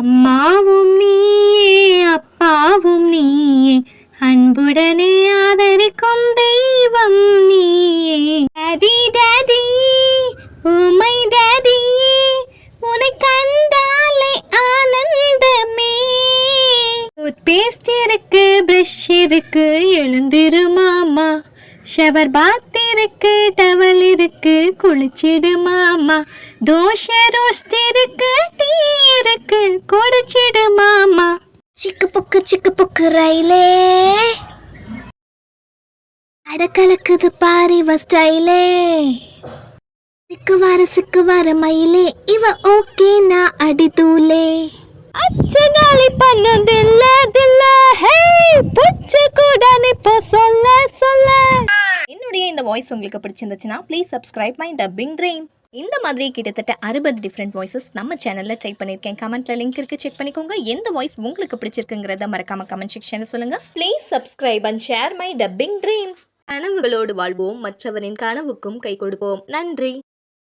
அம்மாவும் நீயே அப்பாவும் நீயே. அன்புடனே ஆதரிக்கும் தெய்வம் நீயே. டாடி டாடி உமை டாடி உனை கண்டாலே ஆனந்தமே. டூத்பேஸ்ட் இருக்கு பிரஷ் இருக்கு எழுந்திரு மாமா. ஷவர் பாத் இருக்கு டவல் இருக்கு குளிச்சிடு மாமா. தோஷ ரோஸ்ட் இருக்கு குடிச்சிடு மாமா. சிக்கு புக்கு சிக்கு புக்கு ரயிலே அடக்கலக்குது பாரு இவ ஸ்டைலே. சிக்குவார சிக்குவார மயிலே. இவ ஓகே நான் அடி தூளே அச்சகாலி பண்ணதில்ல தில்ல. ஹே புச்ச கூட இப்போ சொல்ல சொல்ல. என்னுடைய இந்த வாய்ஸ் உங்களுக்கு பிடிச்சிருந்துச்சுன்னா please subscribe my dubbing dream இந்த மாதிரி கிட்டத்தட்ட அறுபது டிஃப்ரெண்ட் வாய்ஸஸ் நம்ம சேனலில் ட்ரை பண்ணியிருக்கேன். கமெண்ட்ல லிங்க் இருக்கு செக் பண்ணிக்கோங்க. எந்த வாய்ஸ் உங்களுக்கு பிடிச்சிருக்குங்கிறத மறக்காம கமெண்ட் செக்ஷனில் சொல்லுங்க. Please subscribe and share my dubbing dream கனவுகளோடு வாழ்வோம். மற்றவரின் கனவுக்கும் கை கொடுப்போம். நன்றி.